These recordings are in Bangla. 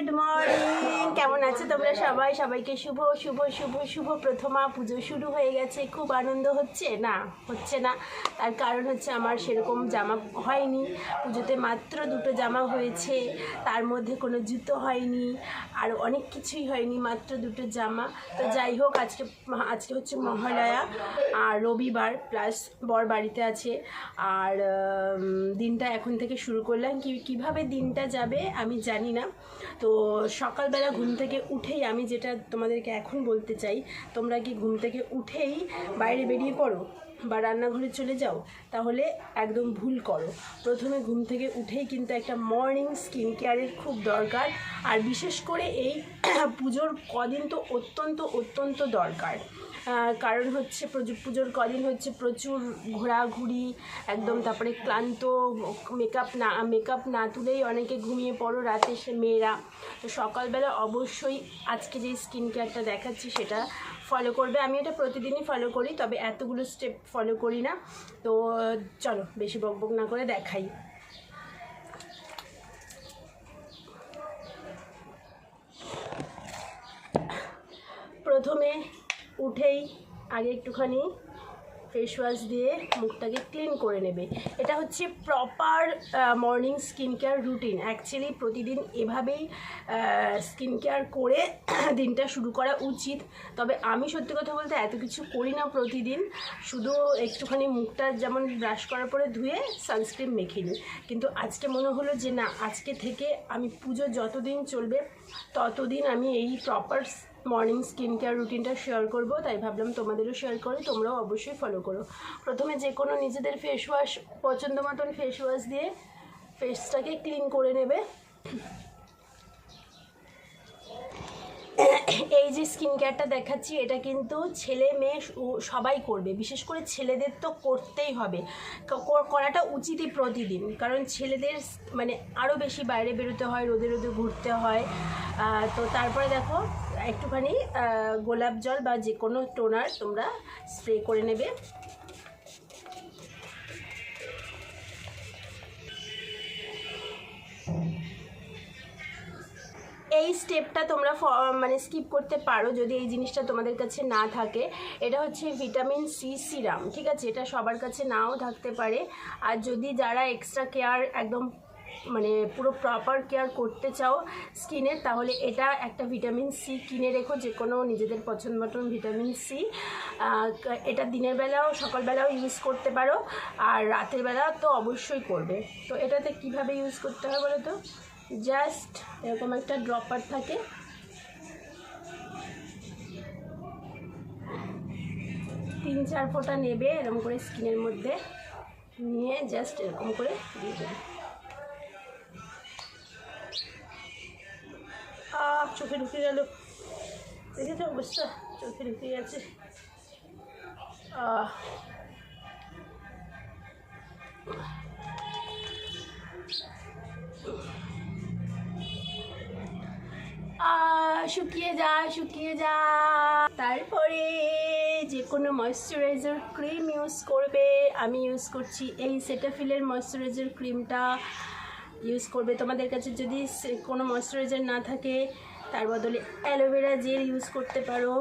গুড মর্নিং কেমন আছে তোমরা সবাই? সবাইকে শুভ শুভ শুভ শুভ প্রথমা। পুজো শুরু হয়ে গেছে। খুব আনন্দ হচ্ছে? না হচ্ছে না। তার কারণ হচ্ছে আমার সেরকম জামা হয়নি। পুজোতে মাত্র দুটো জামা হয়েছে। তার মধ্যে কোনো জুতো হয়নি। আর অনেক কিছুই হয়নি, মাত্র দুটো জামা। তো যাই হোক, আজকে আজকে হচ্ছে মহালয়া, আর রবিবার, প্লাস বর বাড়িতে আছে। আর দিনটা এখন থেকে শুরু করলাম। কি, কীভাবে দিনটা যাবে আমি জানি না। তো সকালবেলা ঘুম থেকে উঠেই আমি যেটা তোমাদেরকে এখন বলতে চাই, তোমরা কি ঘুম থেকে উঠেই বাইরে বেরিয়ে পড়ো বা রান্নাঘরে চলে যাও? তাহলে একদম ভুল করো। প্রথমে ঘুম থেকে উঠেই কিন্তু একটা মর্নিং স্কিন কেয়ারের খুব দরকার। আর বিশেষ করে এই পুজোর কদিন তো অত্যন্ত অত্যন্ত দরকার। কারণ হচ্ছে পুজোর কদিন হচ্ছে প্রচুর ঘোরাঘুরি, একদম তারপরে ক্লান্ত মেকআপ না মেকআপ না তুলেই অনেকে ঘুমিয়ে পড়ো রাতে সে মেয়েরা। তো সকালবেলা অবশ্যই আজকে যে স্কিন কেয়ারটা দেখাচ্ছি সেটা ফলো করবে। আমি এটা প্রতিদিনই ফলো করি, তবে এতগুলো স্টেপ ফলো করি না। তো চলো, বেশি বকবক না করে দেখাই। প্রথমে উঠেই আগে একটুখানি ফেস ওয়াশ দিয়ে মুখটাকে ক্লিন করে নেবে। এটা হচ্ছে proper morning skin care routine actually প্রতিদিন এভাবেই স্কিন কেয়ার করে দিনটা শুরু করা উচিত। তবে আমি সত্যি কথা বলতে এত কিছু করি না প্রতিদিন। শুধু একটুখানি মুখটা যেমন ব্রাশ করার পরে ধুয়ে সানস্ক্রিন মেখে নিই। কিন্তু আজকে মনে হলো যে না, আজকে থেকে আমি পুজো যতদিন চলবে, ততদিন আমি এই প্রপার মর্নিং স্কিন কেয়ার রুটিনটা শেয়ার করব, তাই ভাবলাম তোমাদেরও শেয়ার করি, তোমরাও অবশ্যই ফলো করো। প্রথমে যে কোনো নিজেদের ফেস ওয়াশ পছন্দ মতন ফেস ওয়াশ দিয়ে ফেসটাকে ক্লিন করে নেবে। এই যে স্কিন কেয়ারটা দেখাচ্ছি, এটা কিন্তু ছেলে মেয়ে সবাই করবে, বিশেষ করে ছেলেদের তো করতেই হবে। করাটা উচিতই প্রতিদিন, কারণ ছেলেদের মানে আরও বেশি বাইরে বেরোতে হয়, রোদে রোদে ঘুরতে হয়। তো তারপরে দেখো একটুখানি গোলাপ জল বা যে কোনো টোনার তোমরা স্প্রে করে নেবে। এই স্টেপটা তোমরা মানে স্কিপ করতে পারো যদি এই জিনিসটা তোমাদের কাছে না থাকে। এটা হচ্ছে ভিটামিন সি সিরাম, ঠিক আছে? এটা সবার কাছে নাও থাকতে পারে। আর যদি যারা এক্সট্রা কেয়ার একদম মানে পুরো প্রপার কেয়ার করতে চাও স্কিনের তাহলে এটা একটা ভিটামিন সি কিনে রেখো যে কোনো নিজেদের পছন্দ মতন ভিটামিন সি এটা দিনের বেলাও, সকালবেলাও ইউজ করতে পারো, আর রাতের বেলা তো অবশ্যই করবে। তো এটাতে কীভাবে ইউজ করতে হয় বলো তো? জাস্ট এরকম একটা ড্রপার থাকে। তিন, চার ফোঁটা নেবে এরকম করে স্কিনের মধ্যে। নিয়ে জাস্ট এরকম করে দিয়ে দেবে। আহ, চোখে ঢুকে গেল। দেখেছ? অবস্থা? চোখে ঢুকে গেছে। শুকিয়ে যা শুকিয়ে যা তারপরে যে কোনো ময়শ্চারাইজার ক্রিম ইউজ করবে। আমি ইউজ করছি এই সেটাফিলের ময়শ্চারাইজার ক্রিমটা ইউজ করবে। তোমাদের কাছে যদি কোনো ময়শ্চারাইজার না থাকে তার বদলে অ্যালোভেরা জেল ইউজ করতে পারো।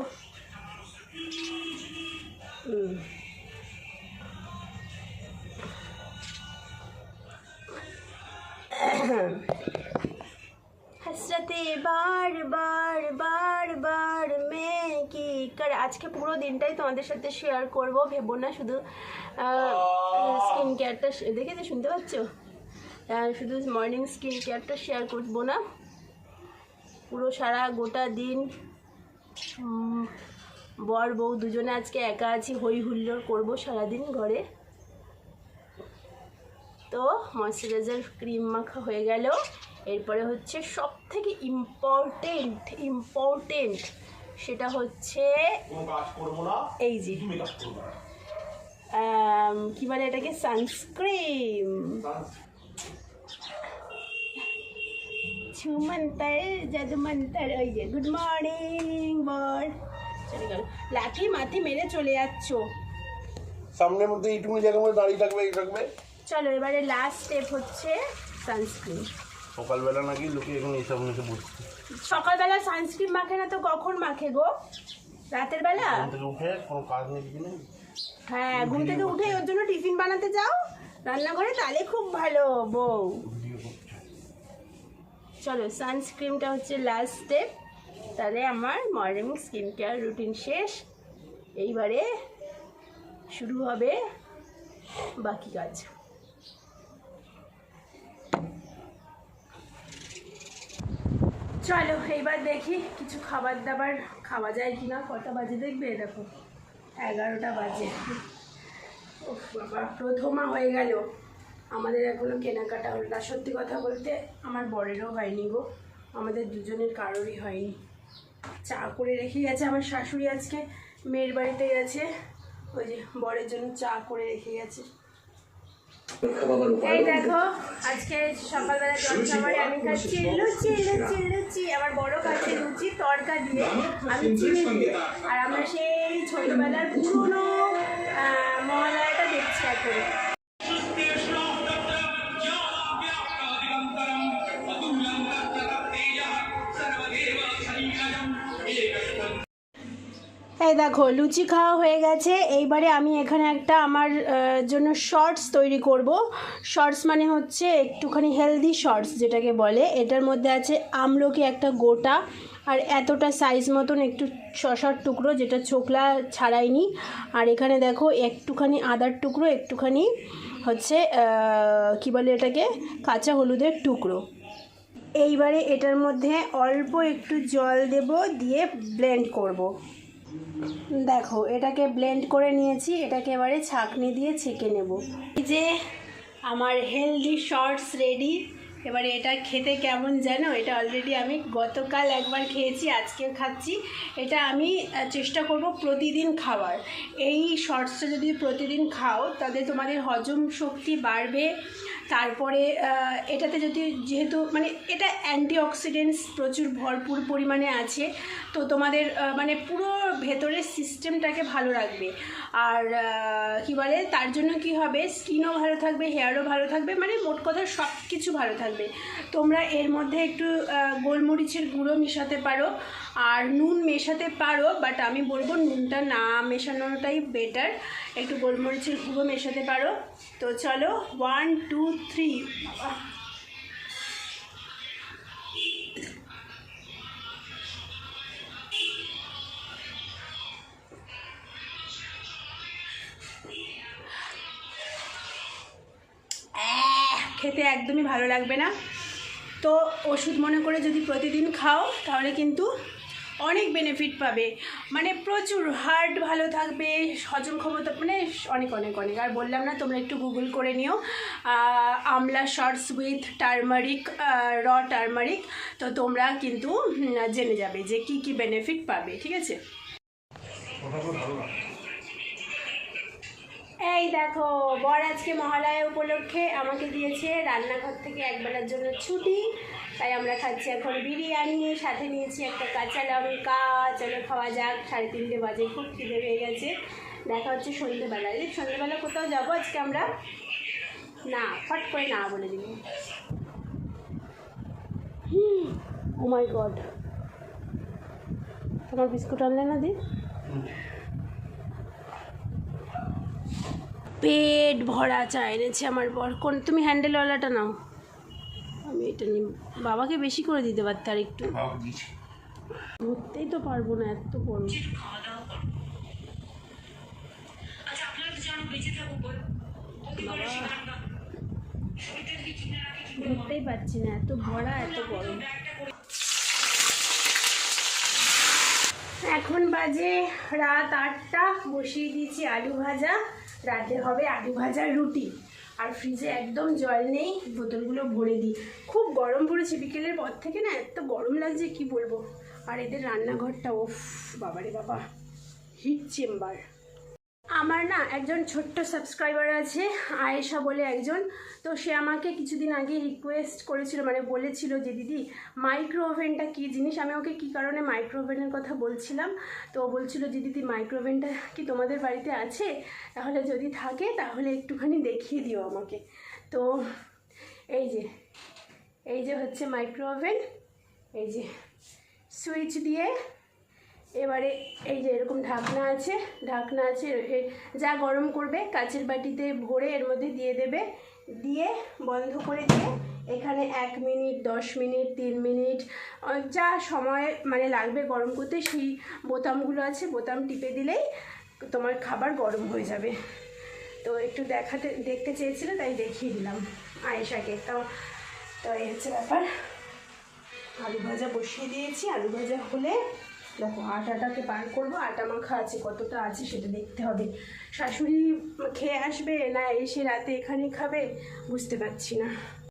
হাসরাতে বার বার বার বার মে কি কার আজকে পুরো দিনটাই তোমাদের সাথে শেয়ার করব, ভেবো না, শুধু স্কিন কেয়ারটা দেখেছ, শুনতে পাচ্ছ? শুধু মর্নিং স্কিন কেয়ারটা শেয়ার করব না। পুরো সারা গোটা দিন বর বউ দুজনে আজকে একা আছি হই হুল্লোড় করব সারাদিন ঘরে। তো ময়শ্চারাইজার ক্রিম মাখা হয়ে গেল। এরপরে হচ্ছে সব থেকে ইম্পর্টেন্ট ইম্পর্টেন্ট সেটা হচ্ছে এই যে। কি বলে এটাকে? সানস্ক্রিম ছুমন্তর জাদুমন্তর ওই যে গুড মর্নিং বর চলে গেল লাঠি মাথি মেরে চলে যাচ্ছ সামনের মধ্যে এইটুকুনি জায়গার মধ্যে দাঁড়িয়ে থাকবে এই থাকবে? চলো এবারে লাস্ট স্টেপ হচ্ছে সানস্ক্রিন সকালবেলা নাকি লোকে এখন এইসব মেখে বসছে? সকালবেলা সানস্ক্রিন মাখে না তো কখন মাখে গো? রাতের বেলা? উঠে কোনো কাজ নেই কিছু নেই? হ্যাঁ ঘুম থেকে উঠে ওর জন্য টিফিন বানাতে যাও। রান্নাঘরে তাহলে খুব ভালো বউ। চলো সানস্ক্রিনটা হচ্ছে লাস্ট স্টেপ তাহলে আমার মর্নিং স্কিন কেয়ার রুটিন শেষ। এইবারে শুরু হবে বাকি কাজ। চলো, এইবার দেখি কিছু খাবার দাবার খাওয়া যায় কি না কটা বাজে দেখবে? দেখো, এগারোটা বাজে। বাবা, প্রথমা হয়ে গেল। আমাদের এখনও কেনাকাটা হলো না। সত্যি কথা বলতে আমার বরেরও হয়নি গো। আমাদের দুজনের কারোরই হয়নি। চা করে রেখে গেছে আমার শাশুড়ি আজকে। মেয়ের বাড়িতে গেছে। ওই যে বরের জন্য চা করে রেখে গেছে। এই দেখো আজকে সকালবেলা জলখাবারে আমি খাচ্ছি। লুচি লুচি লুচি। আমার বড় খাচ্ছে লুচি তড়কা দিয়ে আমি চিনি দিয়ে। আর আমরা সেই ছোটবেলার পুরনো মহালয়াটা দেখছি এখন। এই দেখো, লুচি খাওয়া হয়ে গেছে। এইবারে আমি এখানে একটা আমার জন্য শর্টস তৈরি করব। শর্টস মানে হচ্ছে একটুখানি হেলদি শর্টস যেটাকে বলে। এটার মধ্যে আছে আমলকি একটা গোটা, আর এতটা সাইজ মতন একটু শশার টুকরো, যেটা ছোকলা ছাড়াইনি। আর এখানে দেখো, একটুখানি আদার টুকরো, একটুখানি হচ্ছে কি বলে এটাকে? কাঁচা হলুদের টুকরো। এইবারে এটার মধ্যে অল্প একটু জল দেব, দিয়ে ব্লেন্ড করব। দেখো, এটাকে ব্লেন্ড করে নিয়েছি, এটাকে এবারে ছাঁকনি দিয়ে ছেঁকে নেব। এই যে আমার হেলদি শর্টস রেডি এবারে এটা খেতে কেমন জানো এটা অলরেডি আমি গতকাল একবার খেয়েছি, আজকেও খাচ্ছি। এটা আমি চেষ্টা করব প্রতিদিন খাওয়ার। এই শর্টসটা যদি প্রতিদিন খাও তাহলে তোমাদের হজম শক্তি বাড়বে তারপরে এটাতে যদি যেহেতু মানে এটা অ্যান্টিঅক্সিডেন্টস প্রচুর ভরপুর পরিমাণে আছে, তো তোমাদের মানে পুরো ভেতরের সিস্টেমটাকে ভালো রাখবে। আর কী বলে, তার জন্য কি হবে স্কিনও ভালো থাকবে হেয়ারও ভালো থাকবে মানে মোট কথা সব কিছু ভালো থাকবে। তোমরা এর মধ্যে একটু গোলমরিচের গুঁড়ো মেশাতে পারো আর নুন মেশাতে পারো বাট আমি বলব নুনটা না মেশানোটাই বেটার একটু গোলমরিচের গুঁড়ো মেশাতে পারো। তো চলো ওয়ান টু থ্রি খেতে একদমই ভালো লাগবে না। তো ওষুধ মনে করে যদি প্রতিদিন খাও, তাহলে কিন্তু অনেক বেনিফিট পাবে। মানে প্রচুর হার্ট ভালো থাকবে, হজম ক্ষমতা মানে অনেক অনেক অনেক। আর বললাম না, তোমরা একটু গুগল করে নিও। Amla shorts with turmeric raw turmeric তো তোমরা কিন্তু জেনে যাবে যে কি কি বেনিফিট পাবে, ঠিক আছে? এই দেখো, বর আজকে মহালয়া উপলক্ষে আমাকে দিয়েছে রান্নাঘর থেকে একবেলার জন্য ছুটি। তাই আমরা খাচ্ছি এখন বিরিয়ানি, সাথে নিয়েছি একটা কাঁচা লঙ্কা, চলো খাওয়া যাক। সাড়ে তিনটে বাজে, খুব খিদে পেয়ে গেছে। দেখা হচ্ছে সন্ধ্যেবেলায় এই সন্ধ্যেবেলা কোথাও যাব? আজকে আমরা না, ফট করে না বলে দিব। মাই গড তোমার বিস্কুট আনলে না দি? পেট ভরা চা এনেছে আমার বর। কোন তুমি হ্যান্ডেলওয়ালাটা নাও। আমি এটা নিই বাবাকে বেশি করে দিতে পারতে আর একটু। ধরতেই তো পারব না এত বড় ধরতেই পারছি না এত ভরা এত গরম। এখন বাজে রাত আটটা, বসিয়ে দিয়েছি আলু ভাজা। রাতে হবে আলু ভাজা রুটি। আর ফ্রিজে একদম জল নেই, বোতলগুলো ভরে দিই। খুব গরম পড়েছে, বিকেলের পর থেকে না, এত গরম লাগছে, কি বলব? আর এদের রান্নাঘরটা ওফ বাবারে বাবা। Heat chamber. আমার না একজন ছোট্ট সাবস্ক্রাইবার আছে, আয়েশা বলে একজন। তো সে আমাকে কিছুদিন আগে রিকোয়েস্ট করেছিল মানে বলেছিল যে, দিদি মাইক্রো ওভেনটা কী জিনিস? আমি ওকে কী কারণে মাইক্রো ওভেনের কথা বলছিলাম? তো বলছিল, যে, দিদি মাইক্রো ওভেনটা কি তোমাদের বাড়িতে আছে? তাহলে যদি থাকে, তাহলে একটুখানি দেখিয়ে দিও আমাকে। তো এই যে এই যে হচ্ছে মাইক্রো ওভেন এই যে সুইচ দিয়ে এবারে এই যে এরকম ঢাকনা আছে ঢাকনা আছে যা গরম করবে কাচের বাটিতে ভরে এর মধ্যে দিয়ে দেবে, দিয়ে বন্ধ করে দিয়ে এখানে এক মিনিট, দশ মিনিট, তিন মিনিট যা সময় মানে লাগবে গরম করতে সেই বোতামগুলো আছে, বোতাম টিপে দিলেই তোমার খাবার গরম হয়ে যাবে। তো একটু দেখাতে, দেখতে চেয়েছিল তাই দেখিয়ে দিলাম আয়েশাকে তো তো এই হচ্ছে ব্যাপার। আলু ভাজা বসিয়ে দিয়েছি। আলু ভাজা হলে দেখো, আটাটাকে বার করব, আটা মাখা আছে, কতটা আছে সেটা দেখতে হবে। শাশুড়ি খেয়ে আসবে, না এসে রাতে এখানে খাবে, বুঝতে পারছি না।